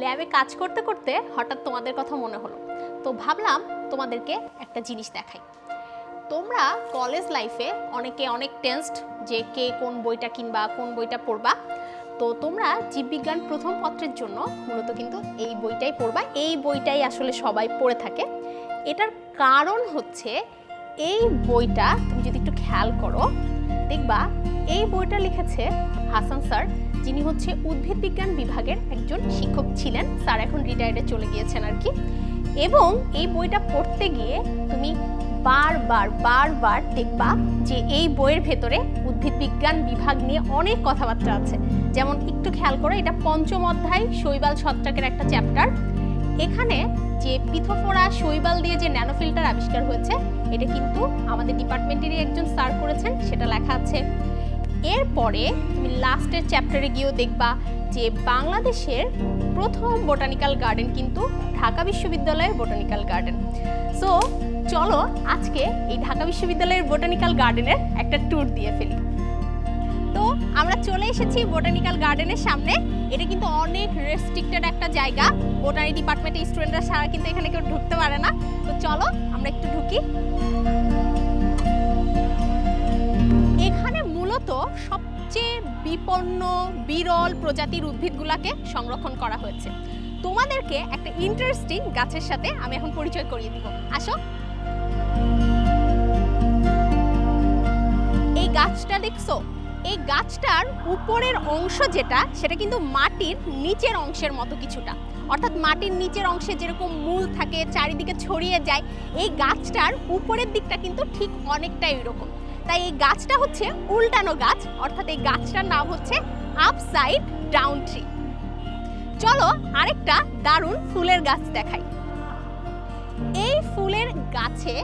ল্যাবে কাজ করতে করতে হঠাৎ তোমাদের কথা মনে হলো। তো ভাবলাম তোমাদেরকে একটা জিনিস দেখাই। তোমরা কলেজ লাইফে অনেকে অনেক টেন্সড যে কে কোন বইটা কিনবা, কোন বইটা পড়বা। তো তোমরা জীববিজ্ঞান প্রথম পত্রের জন্য মূলত কিন্তু এই বইটাই পড়বা। এই বইটাই আসলে সবাই পড়ে থাকে। এটার কারণ হচ্ছে এই বইটা তুমি যদি একটু খেয়াল করো, দেখবা এই বইটা লিখেছে হাসান স্যার যিনি হচ্ছে উদ্ভিদ বিজ্ঞান বিভাগের একজন শিক্ষক ছিলেন। স্যার এখন রিটায়ার্ডে চলে গিয়েছেন আর কি। এবং এই বইটা পড়তে গিয়ে তুমি বারবার বারবার দেখবা যে এই বইয়ের ভেতরে উদ্ভিদ বিজ্ঞান বিভাগ নিয়ে অনেক কথাবার্তা আছে। যেমন একটু খেয়াল করো, এটা পঞ্চম অধ্যায় শৈবাল ছত্রাকের একটা চ্যাপ্টার এখানে যে পিথোফোরা শৈবাল দিয়ে যে ন্যানোফিল্টার আবিষ্কার হয়েছে, এটা কিন্তু আমাদের ডিপার্টমেন্টেরই একজন স্যার করেছেন, সেটা লেখা আছে। এরপরে তুমি লাস্টের চ্যাপ্টারে গিয়েও দেখবা যে বাংলাদেশের প্রথম বোটানিক্যাল গার্ডেন কিন্তু ঢাকা বিশ্ববিদ্যালয়ের বোটানিক্যাল গার্ডেন সো চলো আজকে এই ঢাকা বিশ্ববিদ্যালয়ের বোটানিক্যাল গার্ডেনের একটা ট্যুর দিয়ে ফেলি। তো আমরা চলে এসেছি বোটানিক্যাল গার্ডেনের সামনে। এটা কিন্তু অনেক রেস্ট্রিক্টেড একটা জায়গা। বোটানি ডিপার্টমেন্টের স্টুডেন্টরা সারা কিন্তু এখানে কেউ ঢুকতে পারে না। তো চলো আমরা একটু ঢুকি। সবচেয়ে বিপন্ন, বিরল প্রজাতির উদ্ভিদগুলোকে সংরক্ষণ করা হয়েছে। তোমাদেরকে একটা ইন্টারেস্টিং গাছের সাথে আমি এখন পরিচয় করিয়ে দিব। আসো। এই গাছটা দেখছ? এই গাছটার উপরের অংশ যেটা, সেটা কিন্তু মাটির নিচের অংশের মতো কিছুটা। অর্থাৎ মাটির নিচের অংশে যেরকম মূল থাকে, চারিদিকে ছড়িয়ে যায়, এই গাছটার উপরের দিকটা কিন্তু ঠিক অনেকটাই এরকম। তাই এই গাছটা হচ্ছে উল্টানো গাছ, অর্থাৎ এই গাছটার নাম হচ্ছে আপসাইড ডাউন ট্রি। চলো আরেকটা দারুণ ফুলের গাছ দেখাই। এই ফুলের গাছে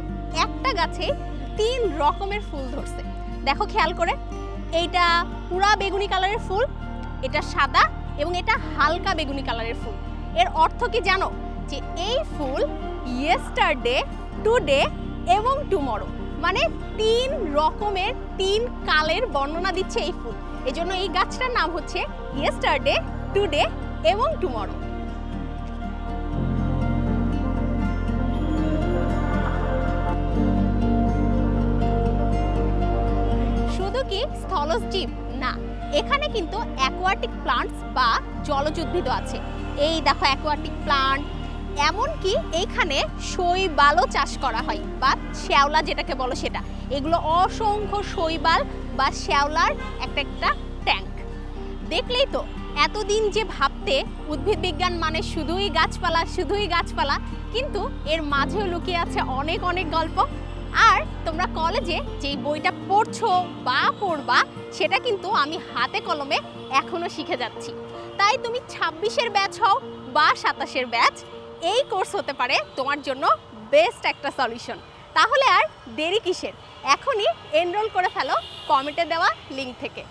একটা গাছে তিন রকমের ফুল ধরছে। দেখো খেয়াল করে, এইটা পুরা বেগুনি কালারের ফুল, এটা সাদা এবং এটা হালকা বেগুনি কালারের ফুল। এর অর্থ কি জানো? যে এই ফুল ইয়েস্টারডে টুডে এবং টুমরো মানে তিন রকমের, তিন কালের বর্ণনা দিচ্ছে এই ফুল। এজন্য এই গাছটার নাম হচ্ছে ইয়েস্টারডে টুডে এবং টুমরো শুধু কি স্থলজ জীব না, এখানে কিন্তু অ্যাকোয়াটিক প্লান্টস বা জলজ উদ্ভিদও আছে। এই দেখো অ্যাকোয়াটিক প্লান্ট এমনকি এইখানে শৈবালও চাষ করা হয়, বা শ্যাওলা যেটাকে বলো সেটা। এগুলো অসংখ্য শৈবাল বা শ্যাওলার একটা একটা ট্যাঙ্ক। দেখলেই তো, এতদিন যে ভাবতে উদ্ভিদ বিজ্ঞান মানে শুধুই গাছপালা শুধুই গাছপালা, কিন্তু এর মাঝেও লুকিয়ে আছে অনেক অনেক গল্প। আর তোমরা কলেজে যেই বইটা পড়ছো বা পড়বা, সেটা কিন্তু আমি হাতে কলমে এখনও শিখে যাচ্ছি। তাই তুমি ছাব্বিশের ব্যাচ হও বা সাতাশের ব্যাচ এই কোর্স হতে পারে তোমার জন্য বেস্ট একটা সলিউশন। তাহলে আর দেরি কিসের? এখনই এনরোল করে ফেলো কমেন্টে দেওয়া লিঙ্ক থেকে।